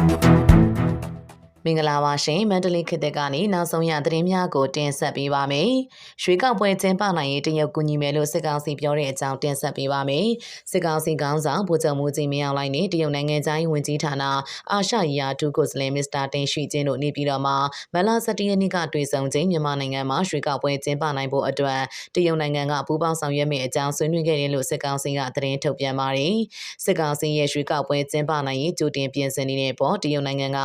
Thank you. မင်္ဂလာပါရှင်မန္တလေးခေတ်သက်ကနေနောက်ဆုံးရသတင်းများကိုတင်ဆက်ပေးပါမယ်။ရွှေကောက်ပွဲကျင်းပနိုင်ရေးတရုတ်ကူညီမယ်လို့စစ်ကောင်စီပြောတဲ့အကြောင်းတင်ဆက်ပေးပါမယ်။စစ်ကောင်စီခေါင်းဆောင်ဗိုလ်ချုပ်မူကြီးမင်းအောင်လှိုင်နဲ့တရုတ်နိုင်ငံသားရေးဝန်ကြီးဌာနအာရှရေးရာဒုကိုစလင်မစ္စတာတင်ရှိချင်းတို့နေပြည်တော်မှာမလ17ရက်နေ့ကတွေ့ဆုံချိန်မြန်မာနိုင်ငံမှာရွှေကောက်ပွဲကျင်းပနိုင်ဖို့အတွက်တရုတ်နိုင်ငံကပူးပေါင်းဆောင်ရွက်မယ့်အကြောင်းဆွေးနွေးခဲ့တယ်လို့စစ်ကောင်စီကသတင်းထုတ်ပြန်ပါတယ်။စစ်ကောင်စီရဲ့ရွှေကောက်ပွဲကျင်းပနိုင်ရေးကြိုတင်ပြင်ဆင်နေတဲ့ပေါ်တရုတ်နိုင်ငံက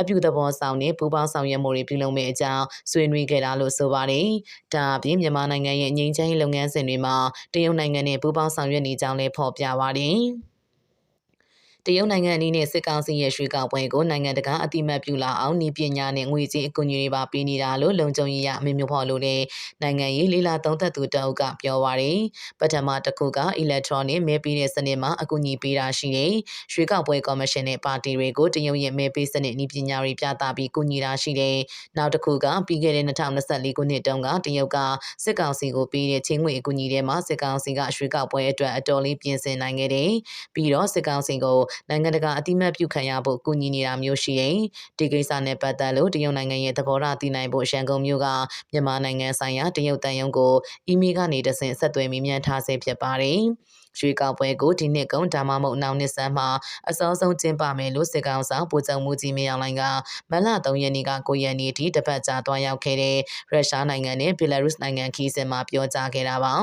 အပြုသဘောဆောင်နဲ့ပူးပေါင်းဆောင်ရွက်မှုတွေပြုလုပ်မယ့်အကြောင်းဆွေးနွေးခဲ့တာလို့ဆိုပါတယ်။ဒါအပြင်မြန်မာနိုင်ငံရဲ့ငြိမ်းချမ်းရေးလုပ်ငန်းစဉ်တွေမှာတရုတ်နိုင်ငံနဲ့ပူးပေါင်းဆောင်ရွက်နေကြောင်းလည်းဖော်ပြပါတယ်။ တရုတ်နိုင်ငံအနေနဲ့စစ်ကောင်စီရဲ့ရွှေကောက်ပွဲကိုနိုင်ငံတကာအတိမတ်ပြုလာအောင်ဤပညာနဲ့ငွေကြေးအကူအညီတွေပါပေးနေတာလို့လုံခြုံရေးရအမေမျိုးဖော်လို့လည်းနိုင်ငံရေးလေးလာသုံးသက်သူတအုပ်ကပြောပါရယ်ပထမတစ်ခုက electronic မဲပေးတဲ့စနစ်မှာအကူအညီပေးတာရှိတယ်ရွှေကောက်ပွဲကော်မရှင်နဲ့ပါတီတွေကိုတရုတ်ရဲ့မဲပေးစနစ်ဤပညာတွေပြသပြီးကူညီတာရှိတယ်နောက်တစ်ခုကပြီးခဲ့တဲ့2024ခုနှစ်တုန်းကတရုတ်ကစစ်ကောင်စီကိုပေးတဲ့ချင်းငွေအကူအညီတွေမှာစစ်ကောင်စီကရွှေကောက်ပွဲအတွက်အတော်လေးပြင်ဆင်နိုင်ခဲ့တယ်ပြီးတော့စစ်ကောင်စီကိုနိုင်ငံတကာအတိမတ်ပြုခံရဖို့ကူညီနေတာမျိုးရှိရင်ဒီကိစ္စနဲ့ပတ်သက်လို့တရုတ်နိုင်ငံရဲ့သဘောထားသိနိုင်ဖို့ရန်ကုန်မြို့ကမြန်မာနိုင်ငံဆိုင်ရာတရုတ်တန်ယုံကိုအီးမေးလ်ကနေတဆင့်ဆက်သွယ်မိမြန်ထားဆဲဖြစ်ပါတယ်။ ရွှေကောက်ပွဲကိုဒီနှစ်ကုန်ဒါမှမဟုတ်နောက်နှစ်ဆန်းမှာအစောဆုံးကျင်းပမယ်လို့စစ်ကောင်ဆောင်ဗိုလ်ချုပ်မှုကြီးမင်းအောင်လှိုင်ကမလ3ရက်နေ့က9ရက်နေ့ထိတပတ်ကြာတွားရောက်ခဲ့တဲ့ရုရှားနိုင်ငံနဲ့ဘီလာရုစ်နိုင်ငံခီးစဉ်မှာပြောကြားခဲ့တာပါ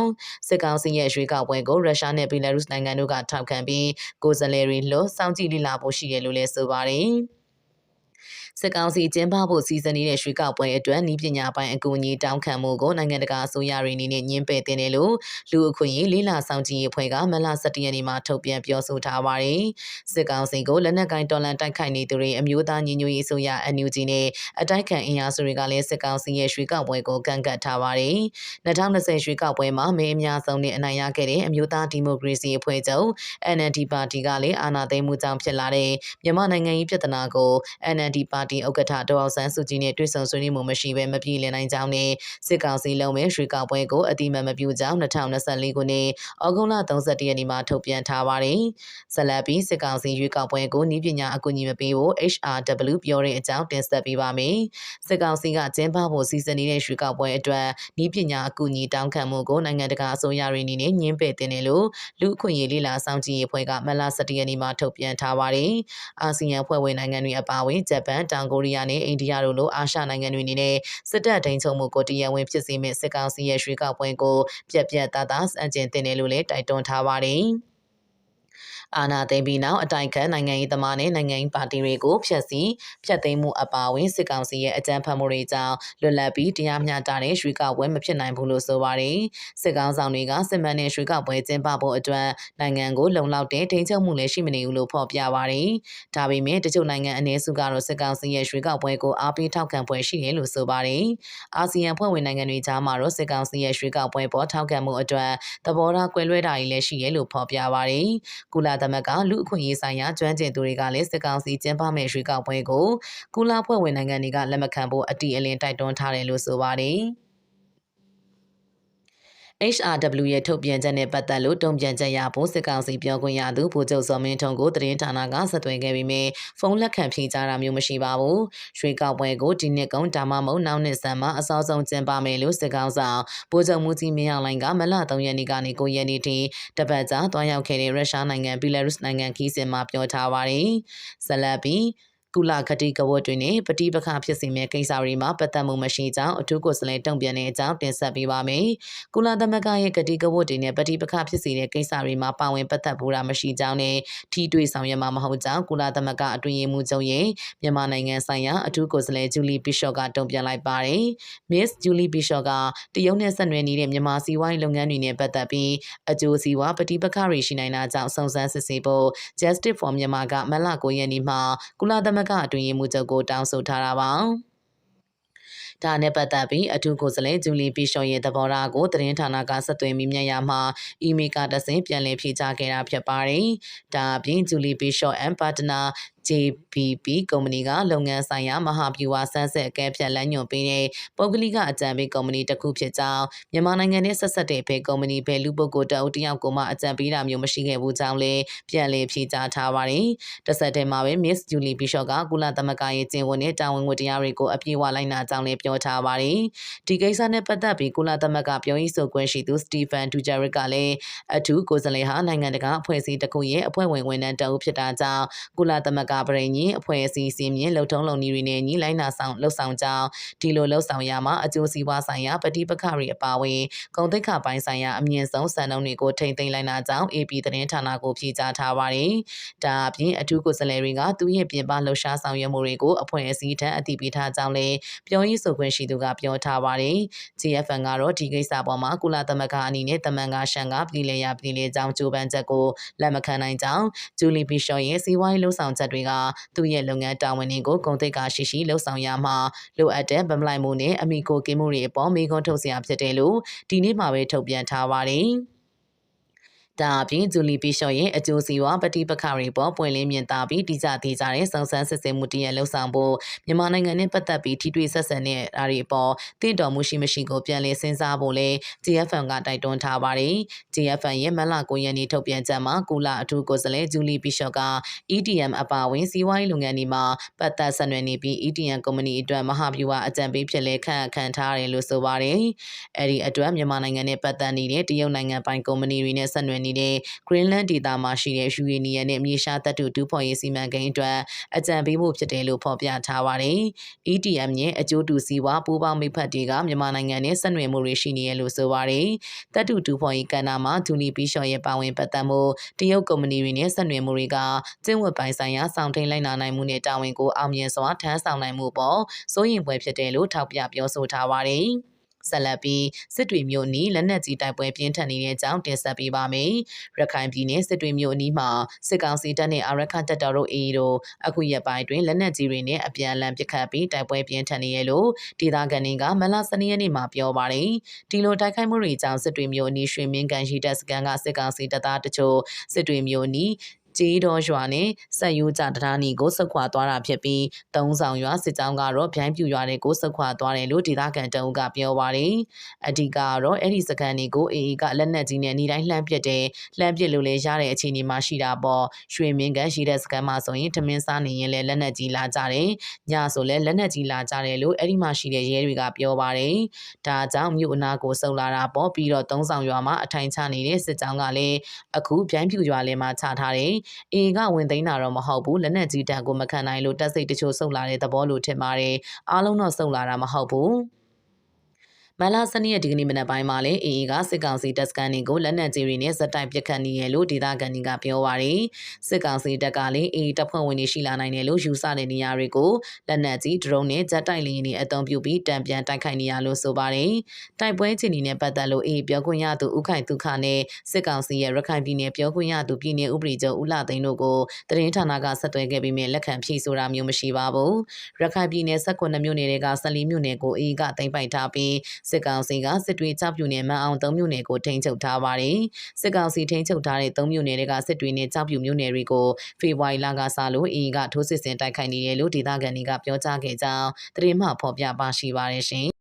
စစ်ကောင်စီရဲ့ရွှေကောက်ပွဲကိုရုရှားနဲ့ဘီလာရုစ်နိုင်ငံတို့ကထောက်ခံပြီးကိုယ်စားလှယ်တွေလွတ်စောင့်ကြည့်လေ့လာဖို့ရှိတယ်လို့လည်းဆိုပါတယ် စစ်ကောင်စီကျင်းပဖို့စီစဉ်နေတဲ့ရွှေကောက်ပွဲအတွက်ဤပညာပိုင်းအကူအညီတောင်းခံမှုကိုနိုင်ငံတကာအစိုးရတွေအနေနဲ့ညှင်းပယ်တင်တယ်လို့လူအခွင့်အရေးလေးလာဆောင်ကြည့်ရေးအဖွဲ့ကမလ17ရက်နေ့မှာထုတ်ပြန်ပြောဆိုထားပါတယ်။စစ်ကောင်စီကိုလက်နက်ကိုင်တော်လှန်တိုက်ခိုက်နေသူတွေအမျိုးသားညီညွတ်ရေးအစိုးရ NUG နဲ့အတိုက်ခံအင်အားစုတွေကလည်းစစ်ကောင်စီရဲ့ရွှေကောက်ပွဲကိုကန့်ကွက်ထားပါတယ်။2020ရွှေကောက်ပွဲမှာမဲအများဆုံးနဲ့အနိုင်ရခဲ့တဲ့အမျိုးသားဒီမိုကရေစီအဖွဲ့ချုပ် NLD ပါတီကလည်းအာဏာသိမ်းမှုကြောင့်ဖြစ်လာတဲ့မြန်မာနိုင်ငံရေးပြဿနာကို NLD ပါတီဥက္ကဋ္ဌဒေါအောင်ဆန်းစုကြည်နဲ့တွေ့ဆုံဆွေးနွေးမှုမရှိဘဲမပြေလည်နိုင်ကြောင်းနဲ့စစ်ကောင်စီလုံးမဲ့ရွှေကောက်ပွဲကိုအတိမတ်မပြုကြောင်း2024ခုနှစ်ဩဂုတ်လ31ရက်နေ့မှာထုတ်ပြန်ထားပါတယ်။ဆက်လက်ပြီးစစ်ကောင်စီရွေးကောက်ပွဲကိုဤပညာအကူအညီမပေးဖို့ HRW ပြောတဲ့အကြောင်းတင်ဆက်ပေးပါမယ်။စစ်ကောင်စီကကျင်းပဖို့စီစဉ်နေတဲ့ရွေးကောက်ပွဲအတွက်ဤပညာအကူအညီတောင်းခံမှုကိုနိုင်ငံတကာအစိုးရတွေအနေနဲ့ညှင်းပယ်တင်တယ်လို့လူအခွင့်အရေးလေးလာစောင့်ကြည့်ရေးအဖွဲ့ကမလ17ရက်နေ့မှာထုတ်ပြန်ထားပါတယ်။အာဆီယံဖွဲ့ဝင်နိုင်ငံတွေအပါအဝင်ဂျပန်တောင်ကိုရီးယားနဲ့အိန္ဒိယတို့လိုအာရှနိုင်ငံတွေအနေနဲ့စစ်တပ်ဒိန်ချုံမှုကိုတရားဝင်ဖြစ်စေမယ့်စစ်ကောင်စီရဲ့ရွှေကောက်ပွဲကိုပြက်ပြက်သားသားစန့်ကျင်တင်တယ်လို့လည်းတိုက်တွန်းထားပါတယ်။ အာဏာသိမ်းပြီးနောက်အတိုက်ခံနိုင်ငံရေးသမားနဲ့နိုင်ငံရေးပါတီတွေကိုဖျက်ဆီးဖျက်သိမ်းမှုအပါအဝင်စစ်ကောင်စီရဲ့အကြမ်းဖက်မှုတွေကြောင့်လွတ်လပ်ပြီးတရားမျှတတဲ့ရွှေကောက်ပွဲမဖြစ်နိုင်ဘူးလို့ဆိုပါတယ်။စစ်ကောင်ဆောင်တွေကစစ်မှန်တဲ့ရွှေကောက်ပွဲကျင်းပဖို့အတွက်နိုင်ငံကိုလုံလောက်တဲ့ထိန်းချုပ်မှုလည်းရှိမနေဘူးလို့ဖော်ပြပါတယ်။ဒါပေမဲ့တချို့နိုင်ငံအနည်းစုကတော့စစ်ကောင်စီရဲ့ရွှေကောက်ပွဲကိုအားပေးထောက်ခံပွဲရှိတယ်လို့ဆိုပါတယ်။အာဆီယံဖွဲ့ဝင်နိုင်ငံတွေကြားမှာတော့စစ်ကောင်စီရဲ့ရွှေကောက်ပွဲပေါ်ထောက်ခံမှုအတွက်သဘောထားကွဲလွဲတာတွေလည်းရှိတယ်လို့ဖော်ပြပါတယ်။ကုလသမဂ္ဂလူအခွင့်အရေးဆိုင်ရာကျွမ်းကျင်သူတွေကလည်းစစ်ကောင်စီကျင်းပမဲ့ရွေးကောက်ပွဲကိုကုလဖွဲ့ဝင်နိုင်ငံတွေကလက်မခံဖို့အတီအလင်းတိုက်တွန်းထားတယ်လို့ဆိုပါတယ်။ HRW ရဲ့ထုတ်ပြန်ချက်နဲ့ပတ်သက်လို့တုံ့ပြန်ချက်ရဖို့စစ်ကောင်စီပြောခွင့်ရသူဗိုလ်ချုပ်စောမင်းထွန်းကိုသတင်းဌာနကဆက်သွယ်ခဲ့ပြီးမြဲဖုန်းလက်ခံဖြေကြားတာမျိုးမရှိပါဘူး။ရွှေကောက်ပွဲကိုဒီနှစ်ကုန်ဒါမှမဟုတ်နောက်နှစ်ဆန်းမှာအစောဆုံးကျင်းပမယ်လို့စစ်ကောင်ဆောင်ဗိုလ်ချုပ်မှုကြီးမင်းအောင်လှိုင်ကမလ3ရက်နေ့ကနေ9ရက်နေ့ထိတပတ်ကြာတွားရောက်ခဲ့တဲ့ရုရှားနိုင်ငံဘီလာရုစ်နိုင်ငံခီးစဉ်မှာပြောထားပါတယ်။ဇလတ်ပြီး ကုလခတိကဝတ်တွေနဲ့ပဋိပက္ခဖြစ်စေမယ့်ကိစ္စတွေမှာပတ်သက်မှုမရှိကြောင်းအထူးကိုယ်စားလှယ်တုံ့ပြန်တဲ့အကြောင်းတင်ဆက်ပေးပါမယ်။ကုလသမဂ္ဂရဲ့ကတိကဝတ်တွေနဲ့ပဋိပက္ခဖြစ်စေတဲ့ကိစ္စတွေမှာပါဝင်ပတ်သက်ဖို့တာမရှိကြောင်းနဲ့ထိတွေ့ဆောင်ရွက်မှာမဟုတ်ကြောင်းကုလသမဂ္ဂအတွင်းရေးမှူးချုပ်ရဲ့မြန်မာနိုင်ငံဆိုင်ရာအထူးကိုယ်စားလှယ်ဂျူလီဘီရှော့ကတုံ့ပြန်လိုက်ပါတယ်။ Miss Julie Bishop ကတရုတ်နဲ့ဆက်နွယ်နေတဲ့မြန်မာစီးပွားရေးလုပ်ငန်းတွေနဲ့ပတ်သက်ပြီးအကျိုးစီးပွားပဋိပက္ခတွေရှိနိုင်တာကြောင့်စုံစမ်းစစ်ဆေးဖို့ Justice for Myanmar ကမလ9ရက်နေ့မှာကုလသမဂ္ဂအတွင်းရေးမှူးချုပ်ကိုတောင်းဆိုထားတာပါဒါနဲ့ပတ်သက်ပြီးအထူးကိုယ်စားလှယ်ဂျူလီပီရှော့ရဲ့သဘောထားကိုသတင်းဌာနကဆက်သွယ်မိမြတ်ရမှာအီးမေးလ်ကတဆင့်ပြန်လည်ဖြေကြားခဲ့တာဖြစ်ပါတယ်။ဒါအပြင်ဂျူလီပီရှော့အန်ပါတနာ JBP ကုမ္ပဏီကလုပ်ငန်းဆိုင်ရာမဟာဗျူဟာစမ်းစစ်အကဲဖြတ်လမ်းညွှန်ပေးတဲ့ပုဂ္ဂလိကအကြံပေးကုမ္ပဏီတစ်ခုဖြစ်ကြောင်းမြန်မာနိုင်ငံနဲ့ဆက်ဆက်တဲ့ဘဲကုမ္ပဏီဘဲလူပုဂ္ဂိုလ်တအုပ်တစ်ယောက်ကိုမှအကြံပေးတာမျိုးမရှိခဲ့ဘူးကြောင်းလည်းပြန်လည်ဖြေကြားထားပါတယ်။တစ်ဆက်တည်းမှာပဲ Miss Julie Bishop ကကုလသမဂ္ဂရဲ့ကျင့်ဝတ်နဲ့တာဝန်ဝတ္တရားတွေကိုအပြည့်အဝလိုက်နာကြောင်းလည်းပြောထားပါတယ်။ဒီကိစ္စနဲ့ပတ်သက်ပြီးကုလသမဂ္ဂပြောရေးဆိုခွင့်ရှိသူစတီဖန်ဒူဂျာရစ်ကလည်းအထူးကိုယ်စားလှယ်ဟာနိုင်ငံတကာအဖွဲ့အစည်းတစ်ခုရဲ့အဖွဲ့ဝင်ဝန်ထမ်းတအုပ်ဖြစ်တာကြောင့်ကုလသမဂ္ဂပြည်ညင်အဖွဲ့အစည်းစည်းမြင့်လှုပ်ထုံးလုံနည်းတွေနဲ့ညီလိုက်နာဆောင်လှုပ်ဆောင်ကြောင်းဒီလိုလှုပ်ဆောင်ရမှာအကျိုးစီးပွားဆိုင်ရာပဋိပက္ခတွေအပါအဝင်ကုန်သိက္ခာပိုင်းဆိုင်ရာအမြင့်ဆုံးစံနှုန်းတွေကိုထိမ့်သိမ်းလိုက်နာကြောင်း AP သတင်းဌာနကိုဖြေကြားထားပါတယ်။ဒါအပြင်အထူးကိုယ်စားလှယ်တွေကသူရဲ့ပြင်ပလှုပ်ရှားဆောင်ရွက်မှုတွေကိုအဖွဲ့အစည်းထံအသိပေးထားကြောင်းလည်းပြောရေးဆိုခွင့်ရှိသူကပြောထားပါတယ်။ GFN ကတော့ဒီကိစ္စပေါ်မှာကုလသမဂ္ဂအနေနဲ့တမန်ကရှန်ကပြည်လေရပြည်လေကြောင်းကြိုးပမ်းချက်ကိုလက်မခံနိုင်ကြောင်းဂျူလီဘီရှော့ရဲ့စီးပွားရေးလှုပ်ဆောင်ချက်တွေကသူ့ရဲ့လုပ်ငန်းတာဝန်တွေကိုဂုဏ်သိက္ခာရှိရှိလှုပ်ဆောင်ရမှာလိုအပ်တဲ့ဗမလိုက်မှုနဲ့အမိကိုကင်းမှုတွေအပေါ်မိခွန်းထုတ်စရာဖြစ်တယ်လို့ဒီနေ့မှာပဲထုတ်ပြန်ထားပါတယ်။ ဒါအပြင်ဂျူလီဘီရှော့ရဲ့အကျိုးစီးပွားပဋိပက္ခတွေပေါ်ပွင့်လင်းမြင်သာပြီးတိကျသေးကြတဲ့စုံစမ်းစစ်ဆေးမှုတရလှုပ်ဆောင်ဖို့မြန်မာနိုင်ငံနဲ့ပတ်သက်ပြီးထိတွေ့ဆက်ဆံတဲ့အားတွေပေါ်တင့်တော်မှုရှိမရှိကိုပြန်လည်စဉ်းစားဖို့လဲ GFN ကတိုက်တွန်းထားပါတယ်။ GFN ရဲ့မလ9ရက်နေ့ထုတ်ပြန်ချက်မှာကုလအထူးကိုယ်စားလှယ်ဂျူလီဘီရှော့က EDM အပါအဝင်စီးပွားရေးလုပ်ငန်းတွေမှာပတ်သက်ဆက်နွယ်နေပြီး EDM ကုမ္ပဏီအတွက်မဟာဗျူဟာအကြံပေးဖြစ်လဲခန့်အပ်ခံထားရတယ်လို့ဆိုပါတယ်။အဲဒီအတွက်မြန်မာနိုင်ငံနဲ့ပတ်သက်နေတဲ့တရုတ်နိုင်ငံပိုင်ကုမ္ပဏီတွေနဲ့ဆက်နွယ်နေတဲ့ Greenland ဒေသမှာရှိတဲ့ Uranium နဲ့မြေရှားသတ္တုတူးဖော်ရေးစီမံကိန်းအတွက်အကြံပေးဖို့ဖြစ်တယ်လို့ဖော်ပြထားပါတယ်။ EDM ရဲ့အကျိုးတူစီးပွားပူးပေါင်းမိဖက်တွေကမြန်မာနိုင်ငံနဲ့ဆက်နွယ်မှုတွေရှိနေရလို့ဆိုပါတယ်။သတ္တုတူးဖော်ရေးကဏ္ဍမှာဒူလီဘီရှော့ရဲ့ပါဝင်ပတ်သက်မှုတရုတ်ကုမ္ပဏီတွေနဲ့ဆက်နွယ်မှုတွေကကျင့်ဝတ်ပိုင်းဆိုင်ရာစောင့်ထိန်လိုက်နာနိုင်မှုနဲ့တာဝန်ကိုအောင်မြင်စွာထမ်းဆောင်နိုင်မှုပေါ်စိုးရင်ပွဲဖြစ်တယ်လို့ထောက်ပြပြောဆိုထားပါတယ်။ ဆက်လက်ပြီးစစ်တွေမြို့နီးလက်နက်ကြီးတိုက်ပွဲပြင်းထန်နေတဲ့အကြောင်းတင်ဆက်ပေးပါမယ်။ရခိုင်ပြည်နယ်စစ်တွေမြို့အနီးမှာစစ်ကောင်စီတပ်နဲ့အာရခတပ်တော်တို့အေးတို့အခုရက်ပိုင်းတွင်လက်နက်ကြီးတွေနဲ့အပြန်အလှန်ပစ်ခတ်ပြီးတိုက်ပွဲပြင်းထန်နေရလို့ဒေသခံတွေကမလ12ရက်နေ့မှာပြောပါတယ်။ဒီလိုတိုက်ခိုက်မှုတွေကြောင့်စစ်တွေမြို့အနီးရွှေမင်းကန်ရှိတပ်စခန်းကစစ်ကောင်စီတပ်သားတချို့စစ်တွေမြို့အနီး ကျေးတော်ရွာနဲ့ဆက်ယူကြတရားနီကိုဆုတ်ခွာသွားတာဖြစ်ပြီးသုံးဆောင်ရွာစစ်ကြောင်းကတော့ဗျိုင်းပြူရွာတွေကိုဆုတ်ခွာသွားတယ်လို့ဒေသခံတအုပ်ကပြောပါတယ်။အဓိကကတော့အဲ့ဒီစကန်တွေကိုအေအေကလက်နက်ကြီးနဲ့နေတိုင်းလှမ်းပစ်တယ်လှမ်းပစ်လို့လည်းရတဲ့အခြေအနေမှာရှိတာပေါ့ရွှေမင်းကန်ရှိတဲ့စကန်မှာဆိုရင်ထမင်းစားနေရင်လည်းလက်နက်ကြီးလာကြတယ်ညဆိုလည်းလက်နက်ကြီးလာကြတယ်လို့အဲ့ဒီမှာရှိတဲ့ရဲတွေကပြောပါတယ်။ဒါကြောင့်မြို့အနာကိုဆုတ်လာတာပေါ့ပြီးတော့သုံးဆောင်ရွာမှာအထိုင်ချနေတဲ့စစ်ကြောင်းကလည်းအခုဗျိုင်းပြူရွာလည်းမှာချထားတယ်အေကဝင်သိမ်းတာတော့မဟုတ်ဘူးလက်နက်ကြီးတန်ကိုမခံနိုင်လို့တက်စိတ်တချို့ဆုတ်လာတဲ့သဘောလို့ထင်ပါတယ်အားလုံးတော့ဆုတ်လာတာမဟုတ်ဘူး မလာစနေရက်ဒီကနေ့မနက်ပိုင်းမှာလည်းအေအေကစစ်ကောင်စီတပ်စကန်တွေကိုလက်နက်ကြီးတွေနဲ့ဇက်တိုက်ပစ်ခတ်နေရလို့ဒေသခံတွေကပြောပါရယ်စစ်ကောင်စီတပ်ကလည်းအေအေတပ်ဖွဲ့ဝင်တွေရှိလာနိုင်တယ်လို့ယူဆတဲ့နေရာတွေကိုလက်နက်ကြီးဒရုန်းနဲ့ဇက်တိုက်လေယာဉ်တွေအသုံးပြုပြီးတံပြန်တိုက်ခိုက်နေရလို့ဆိုပါရယ်တိုက်ပွဲခြေအနေနဲ့ပတ်သက်လို့အေအေပြောခွင့်ရသူဥခိုင်ဒုက္ခနဲ့စစ်ကောင်စီရဲ့ရခိုင်ပြည်နယ်ပြောခွင့်ရသူပြည်နယ်ဥပဒေချုပ်ဦးလာသိန်းတို့ကိုသတင်းဌာနကဆက်သွယ်ခဲ့ပြီးမြင်လက်ခံဖြေဆိုတာမျိုးမရှိပါဘူးရခိုင်ပြည်နယ်16မြို့နယ်တွေက14မြို့နယ်ကိုအေအေကတင်ပိုက်ထားပြီးစစ်ကောင်စီကစစ်တွေ6မြို့နယ်မှအောင်3မြို့နယ်ကိုထိန်းချုပ်ထားပါတယ်။စစ်ကောင်စီထိန်းချုပ်ထားတဲ့3မြို့နယ်တွေကစစ်တွေနဲ့6မြို့နယ်တွေကိုဖေဖော်ဝါရီလကစလို့အင်ကထိုးစစ်ဆင်တိုက်ခိုက်နေတယ်လို့ဒေသခံတွေကပြောကြားခဲ့ကြောင်းသတင်းမှဖော်ပြပါရှိပါတယ်ရှင်။